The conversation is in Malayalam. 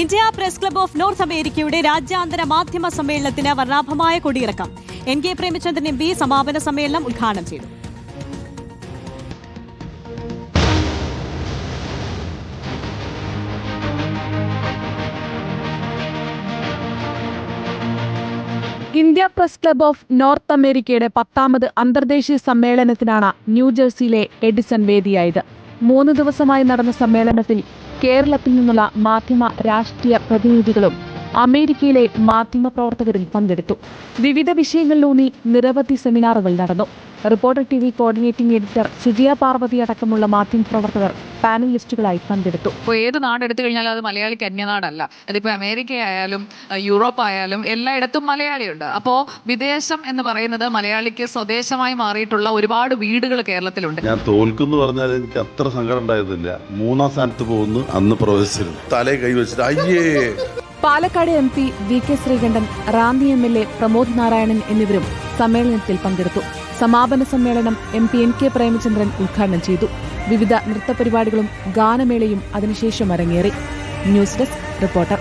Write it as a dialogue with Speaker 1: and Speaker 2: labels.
Speaker 1: India press club of north അമേരിക്കയുടെ രാജ്യാന്തര മാധ്യമ സമ്മേളനത്തിന് വർണാഭമായ കൊടിയിറക്കം. N K Premachandran M P സമാപന സമ്മേളനം ഉദ്ഘാടനം ചെയ്തു.
Speaker 2: India press club of north അമേരിക്കയുടെ പത്താമത് അന്തർദേശീയ സമ്മേളനത്തിനാണ് ന്യൂജേഴ്സിയിലെ എഡിസൺ വേദിയായത്. മൂന്ന് ദിവസമായി നടന്ന സമ്മേളനത്തിൽ കേരളത്തിൽ നിന്നുള്ള മാധ്യമ രാഷ്ട്രീയ പ്രതിനിധികളും അമേരിക്കയിലെ മാധ്യമ പ്രവർത്തകരും പങ്കെടുത്തു. വിവിധ വിഷയങ്ങളിലൂന്നി നിരവധി സെമിനാറുകൾ നടന്നു. Reporter T V coordinating editor Sujiya Parvathy അടക്കമുള്ള മാധ്യമ മാധ്യമപ്രവർത്തകർ പാനലിസ്റ്റുകളായി പങ്കെടുത്തു.
Speaker 3: ഇപ്പോൾ ഏത് നാട് എടുത്തു കഴിഞ്ഞാലും അത് മലയാളിക്ക് അന്യനാടല്ല അതിപ്പോൾ അമേരിക്ക ആയാലും യൂറോപ്പ് ആയാലും എല്ലായിടത്തും മലയാളിയുണ്ട്. അപ്പോൾ വിദേശം എന്ന് പറയുന്നത് മലയാളിക്ക് സ്വദേശമായി മാറിയിട്ടുള്ള ഒരുപാട് വീടുകൾ കേരളത്തിലുണ്ട്.
Speaker 4: ഞാൻ തോൽക്കുന്നു പറഞ്ഞാൽ എനിക്ക് അത്ര സങ്കടം ഉണ്ടായിരുന്നില്ല മൂന്നാം സ്ഥാനത്ത് പോകുന്നു അന്ന് പ്രവേശിച്ചിരുന്നു. തലേ കൈവച്ചിട്ട് അയ്യേ!
Speaker 2: Palakkad M P V K Sreekandan Ranni M L A Pramod Narayanan എന്നിവരും സമ്മേളനത്തിൽ പങ്കെടുത്തു. സമാപന സമ്മേളനം M P N K Premachandran ഉദ്ഘാടനം ചെയ്തു. വിവിധ നൃത്തപരിപാടികളും ഗാനമേളയും അതിനുശേഷം അരങ്ങേറി. News desk reporter.